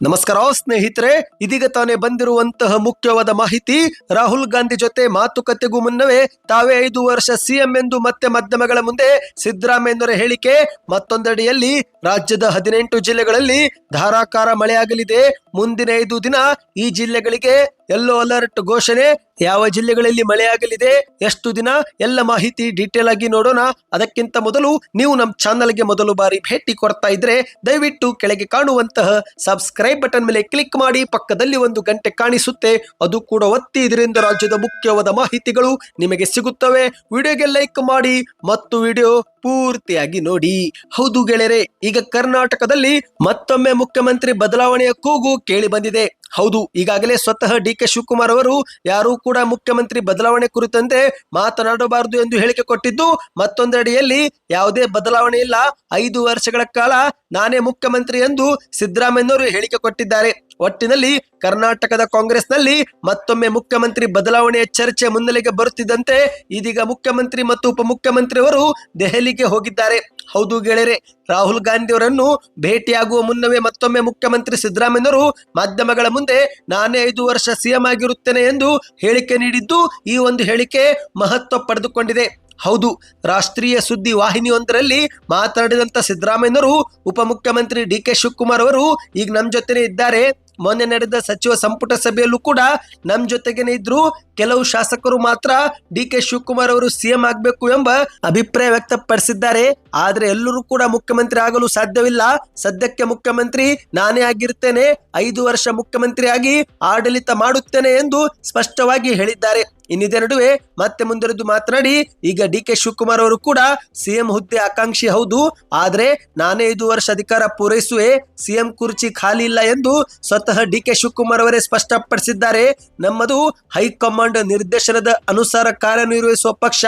ನಮಸ್ಕಾರ ಸ್ನೇಹಿತರೆ, ಇದೀಗ ತಾನೇ ಬಂದಿರುವಂತಹ ಮುಖ್ಯವಾದ ಮಾಹಿತಿ, ರಾಹುಲ್ ಗಾಂಧಿ ಜೊತೆ ಮಾತುಕತೆಗೂ ಮುನ್ನವೇ ತಾವೇ ಐದು ವರ್ಷ ಸಿಎಂ ಎಂದು ಮತ್ತೆ ಮಾಧ್ಯಮಗಳ ಮುಂದೆ ಸಿದ್ದರಾಮಯ್ಯನವರ ಹೇಳಿಕೆ, ಮತ್ತೊಂದೆಡೆಯಲ್ಲಿ ರಾಜ್ಯದ ಹದಿನೆಂಟು ಜಿಲ್ಲೆಗಳಲ್ಲಿ ಧಾರಾಕಾರ ಮಳೆಯಾಗಲಿದೆ. ಮುಂದಿನ ಐದು ದಿನ ಈ ಜಿಲ್ಲೆಗಳಿಗೆ ಯೆಲ್ಲೋ ಅಲರ್ಟ್ ಘೋಷಣೆ, ಯಾವ ಜಿಲ್ಲೆಗಳಲ್ಲಿ ಮಳೆಯಾಗಲಿದೆ ಎಷ್ಟು ದಿನ, ಎಲ್ಲ ಮಾಹಿತಿ ಡೀಟೇಲ್ ಆಗಿ ನೋಡೋಣ. ಅದಕ್ಕಿಂತ ಮೊದಲು ನೀವು ನಮ್ಮ ಚಾನಲ್ಗೆ ಮೊದಲು ಬಾರಿ ಭೇಟಿ ಕೊಡ್ತಾ ಇದ್ರೆ ದಯವಿಟ್ಟು ಕೆಳಗೆ ಕಾಣುವಂತಹ ಸಬ್ಸ್ಕ್ರೈಬ್ ಬಟನ್ ಮೇಲೆ ಕ್ಲಿಕ್ ಮಾಡಿ, ಪಕ್ಕದಲ್ಲಿ ಒಂದು ಗಂಟೆ ಕಾಣಿಸುತ್ತೆ. ಅದು ಕೂಡ ಒತ್ತಿ, ಇದರಿಂದ ರಾಜ್ಯದ ಮುಖ್ಯವಾದ ಮಾಹಿತಿಗಳು ನಿಮಗೆ ಸಿಗುತ್ತವೆ. ವಿಡಿಯೋಗೆ ಲೈಕ್ ಮಾಡಿ, ಮತ್ತು ವಿಡಿಯೋ ಪೂರ್ತಿಯಾಗಿ ನೋಡಿ. ಹೌದು ಗೆಳೆಯರೆ, ಈಗ ಕರ್ನಾಟಕದಲ್ಲಿ ಮತ್ತೊಮ್ಮೆ ಮುಖ್ಯಮಂತ್ರಿ ಬದಲಾವಣೆಯ ಕೂಗು ಕೇಳಿ ಬಂದಿದೆ. ಹೌದು, ಈಗಾಗಲೇ ಸ್ವತಃ ಡಿ ಕೆ ಶಿವಕುಮಾರ್ ಅವರು ಯಾರೂ ಕೂಡ ಮುಖ್ಯಮಂತ್ರಿ ಬದಲಾವಣೆ ಕುರಿತಂತೆ ಮಾತನಾಡಬಾರದು ಎಂದು ಹೇಳಿಕೆ ಕೊಟ್ಟಿದ್ದು, ಮತ್ತೊಂದೆಡೆಯಲ್ಲಿ ಯಾವುದೇ ಬದಲಾವಣೆ ಇಲ್ಲ. ಐದು ವರ್ಷಗಳ ಕಾಲ ನಾನೇ ಮುಖ್ಯಮಂತ್ರಿ ಎಂದು ಸಿದ್ದರಾಮಯ್ಯನವರು ಹೇಳಿಕೆ ಕೊಟ್ಟಿದ್ದಾರೆ. ಒಟ್ಟಿನಲ್ಲಿ ಕರ್ನಾಟಕದ ಕಾಂಗ್ರೆಸ್ನಲ್ಲಿ ಮತ್ತೊಮ್ಮೆ ಮುಖ್ಯಮಂತ್ರಿ ಬದಲಾವಣೆಯ ಚರ್ಚೆ ಮುನ್ನೆಲೆಗೆ ಬರುತ್ತಿದ್ದಂತೆ ಇದೀಗ ಮುಖ್ಯಮಂತ್ರಿ ಮತ್ತು ಉಪಮುಖ್ಯಮಂತ್ರಿ ಅವರು ದೆಹಲಿಗೆ ಹೋಗಿದ್ದಾರೆ. ಹೌದು ಗೆಳೆಯರೆ, ರಾಹುಲ್ ಗಾಂಧಿ ಅವರನ್ನು ಭೇಟಿಯಾಗುವ ಮುನ್ನವೇ ಮತ್ತೊಮ್ಮೆ ಮುಖ್ಯಮಂತ್ರಿ ಸಿದ್ದರಾಮಯ್ಯವರು ಮಾಧ್ಯಮಗಳ ಮುಂದೆ ನಾನೇ ಐದು ವರ್ಷ ಸಿಎಂ ಆಗಿರುತ್ತೇನೆ ಎಂದು ಹೇಳಿಕೆ ನೀಡಿದ್ದು ಈ ಒಂದು ಹೇಳಿಕೆ ಮಹತ್ವ ಪಡೆದುಕೊಂಡಿದೆ. ಹೌದು, ರಾಷ್ಟ್ರೀಯ ಸುದ್ದಿ ವಾಹಿನಿಯೊಂದರಲ್ಲಿ ಮಾತನಾಡಿದಂತ ಸಿದ್ದರಾಮಯ್ಯನವರು, ಉಪಮುಖ್ಯಮಂತ್ರಿ ಡಿ ಕೆ ಶಿವಕುಮಾರ್ ಅವರು ಈಗ ನಮ್ಮ ಜೊತೆನೇ ಇದ್ದಾರೆ. ಮೊನ್ನೆ ನಡೆದ ಸಚಿವ ಸಂಪುಟ ಸಭೆಯಲ್ಲೂ ಕೂಡ ನಮ್ಮ ಜೊತೆಗೇನೆ ಇದ್ರು. ಕೆಲವು ಶಾಸಕರು ಮಾತ್ರ ಡಿ ಕೆ ಶಿವಕುಮಾರ್ ಅವರು ಸಿಎಂ ಆಗಬೇಕು ಎಂಬ ಅಭಿಪ್ರಾಯ ವ್ಯಕ್ತಪಡಿಸಿದ್ದಾರೆ. ಆದ್ರೆ ಎಲ್ಲರೂ ಕೂಡ ಮುಖ್ಯಮಂತ್ರಿ ಆಗಲು ಸಾಧ್ಯವಿಲ್ಲ. ಸದ್ಯಕ್ಕೆ ಮುಖ್ಯಮಂತ್ರಿ ನಾನೇ ಆಗಿರ್ತೇನೆ. ಐದು ವರ್ಷ ಮುಖ್ಯಮಂತ್ರಿ ಆಗಿ ಆಡಳಿತ ಮಾಡುತ್ತೇನೆ ಎಂದು ಸ್ಪಷ್ಟವಾಗಿ ಹೇಳಿದ್ದಾರೆ. ಇನ್ನಿದೆ ನಡುವೆ ಮತ್ತೆ ಮುಂದುವರೆದು ಮಾತನಾಡಿ, ಈಗ ಡಿ ಕೆ ಶಿವಕುಮಾರ್ ಅವರು ಕೂಡ ಸಿಎಂ ಹುದ್ದೆ ಆಕಾಂಕ್ಷಿ ಹೌದು, ಆದರೆ ನಾನೇ ಐದು ವರ್ಷ ಅಧಿಕಾರ ಪೂರೈಸುವೆ, ಸಿಎಂ ಕುರ್ಚಿ ಖಾಲಿ ಇಲ್ಲ ಎಂದು ಸ್ವತಃ ಡಿ ಕೆ ಶಿವಕುಮಾರ್ ಅವರೇ ಸ್ಪಷ್ಟಪಡಿಸಿದ್ದಾರೆ. ನಮ್ಮದು ಹೈಕಮಾಂಡ್ ನಿರ್ದೇಶನದ ಅನುಸಾರ ಕಾರ್ಯನಿರ್ವಹಿಸುವ ಪಕ್ಷ,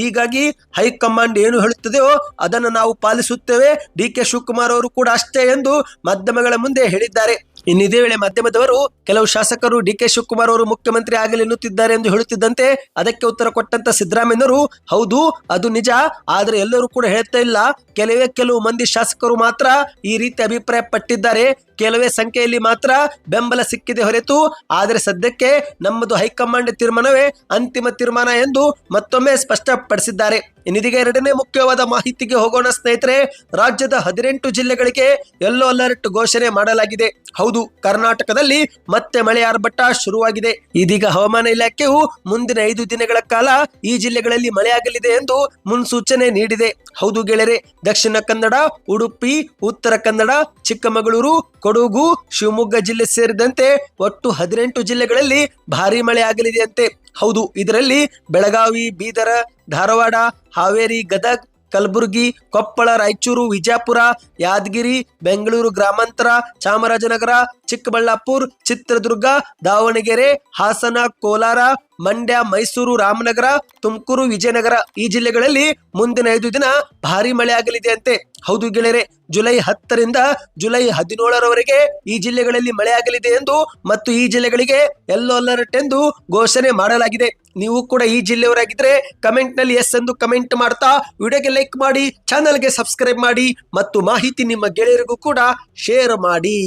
ಹೀಗಾಗಿ ಹೈಕಮಾಂಡ್ ಏನು ಹೇಳುತ್ತದೆಯೋ ಅದನ್ನು ನಾವು ಪಾಲಿಸುತ್ತೇವೆ, ಡಿ ಕೆ ಶಿವಕುಮಾರ್ ಅವರು ಕೂಡ ಅಷ್ಟೇ ಎಂದು ಮಾಧ್ಯಮಗಳ ಮುಂದೆ ಹೇಳಿದ್ದಾರೆ. ಇನ್ನು ಇದೇ ವೇಳೆ ಮಾಧ್ಯಮದವರು ಕೆಲವು ಶಾಸಕರು ಡಿ ಕೆ ಶಿವಕುಮಾರ್ ಅವರು ಮುಖ್ಯಮಂತ್ರಿ ಆಗಲಿ ಎನ್ನುತ್ತಿದ್ದಾರೆ ಎಂದು ಹೇಳುತ್ತಿದ್ದಂತೆ ಅದಕ್ಕೆ ಉತ್ತರ ಕೊಟ್ಟಂತ ಸಿದ್ದರಾಮಯ್ಯನವರು, ಹೌದು, ಅದು ನಿಜ, ಆದರೆ ಎಲ್ಲರೂ ಕೂಡ ಹೇಳ್ತಾ ಇಲ್ಲ. ಕೆಲವೇ ಕೆಲವು ಮಂದಿ ಶಾಸಕರು ಮಾತ್ರ ಈ ರೀತಿ ಅಭಿಪ್ರಾಯ ಪಟ್ಟಿದ್ದಾರೆ ಕೆಲವೇ ಸಂಖ್ಯೆಯಲ್ಲಿ ಮಾತ್ರ ಬೆಂಬಲ ಸಿಕ್ಕಿದೆ ಹೊರತು, ಆದರೆ ಸದ್ಯಕ್ಕೆ ನಮ್ಮದು ಹೈಕಮಾಂಡ್ ತೀರ್ಮಾನವೇ ಅಂತಿಮ ತೀರ್ಮಾನ ಎಂದು ಮತ್ತೊಮ್ಮೆ ಸ್ಪಷ್ಟಪಡಿಸಿದ್ದಾರೆ. ಇನ್ನಿದೀಗ ಎರಡನೇ ಮುಖ್ಯವಾದ ಮಾಹಿತಿಗೆ ಹೋಗೋಣ ಸ್ನೇಹಿತರೆ, ರಾಜ್ಯದ ಹದಿನೆಂಟು ಜಿಲ್ಲೆಗಳಿಗೆ ಯೆಲ್ಲೋ ಅಲರ್ಟ್ ಘೋಷಣೆ ಮಾಡಲಾಗಿದೆ. ಹೌದು, ಕರ್ನಾಟಕದಲ್ಲಿ ಮತ್ತೆ ಮಳೆ ಆರ್ಭಟ ಶುರುವಾಗಿದೆ. ಇದೀಗ ಹವಾಮಾನ ಇಲಾಖೆಯು ಮುಂದಿನ ಐದು ದಿನಗಳ ಕಾಲ ಈ ಜಿಲ್ಲೆಗಳಲ್ಲಿ ಮಳೆಯಾಗಲಿದೆ ಎಂದು ಮುನ್ಸೂಚನೆ ನೀಡಿದೆ. ಹೌದು ಗೆಳೆಯರೆ, ದಕ್ಷಿಣ ಕನ್ನಡ, ಉಡುಪಿ, ಉತ್ತರ ಕನ್ನಡ ಚಿಕ್ಕಮಗಳೂರು, ಕೊಡಗು, ಶಿವಮೊಗ್ಗ ಜಿಲ್ಲೆ ಸೇರಿದಂತೆ ಒಟ್ಟು ಹದಿನೆಂಟು ಜಿಲ್ಲೆಗಳಲ್ಲಿ ಭಾರಿ ಮಳೆ ಆಗಲಿದೆ ಅಂತೆ ಹೌದು, ಇದರಲ್ಲಿ ಬೆಳಗಾವಿ, ಬೀದರ, ಧಾರವಾಡ, ಹಾವೇರಿ, ಗದಗ್ ಕಲಬುರಗಿ, ಕೊಪ್ಪಳ, ರಾಯಚೂರು, ವಿಜಯಪುರ, ಯಾದಗಿರಿ, ಬೆಂಗಳೂರು ಗ್ರಾಮಾಂತರ, ಚಾಮರಾಜನಗರ, ಚಿಕ್ಕಬಳ್ಳಾಪುರ, ಚಿತ್ರದುರ್ಗ, ದಾವಣಗೆರೆ, ಹಾಸನ, ಕೋಲಾರ, ಮಂಡ್ಯ, ಮೈಸೂರು, ರಾಮನಗರ, ತುಮಕೂರು, ವಿಜಯನಗರ ಈ ಜಿಲ್ಲೆಗಳಲ್ಲಿ ಮುಂದಿನ ಐದು ದಿನ ಭಾರಿ ಮಳೆ ಆಗಲಿದೆ ಅಂತೆ. ಹೌದು ಗೆಳೆಯರೆ, ಜುಲೈ ಹತ್ತರಿಂದ ಜುಲೈ ಹದಿನೇಳರವರೆಗೆ ಈ ಜಿಲ್ಲೆಗಳಲ್ಲಿ ಮಳೆ ಆಗಲಿದೆ ಎಂದು ಮತ್ತು ಈ ಜಿಲ್ಲೆಗಳಿಗೆ ಯೆಲ್ಲೋ ಅಲರ್ಟ್ ಎಂದು ಘೋಷಣೆ ಮಾಡಲಾಗಿದೆ. ನೀವು ಕೂಡ ಈ ಜಿಲ್ಲೆಯವರಾಗಿದ್ರೆ ಕಮೆಂಟ್ನಲ್ಲಿ ಎಸ್ ಎಂದು ಕಮೆಂಟ್ ಮಾಡ್ತಾ ವಿಡಿಯೋಗೆ ಲೈಕ್ ಮಾಡಿ, ಚಾನಲ್ಗೆ ಸಬ್ಸ್ಕ್ರೈಬ್ ಮಾಡಿ ಮತ್ತು ಮಾಹಿತಿ ನಿಮ್ಮ ಗೆಳೆಯರಿಗೂ ಕೂಡ ಶೇರ್ ಮಾಡಿ.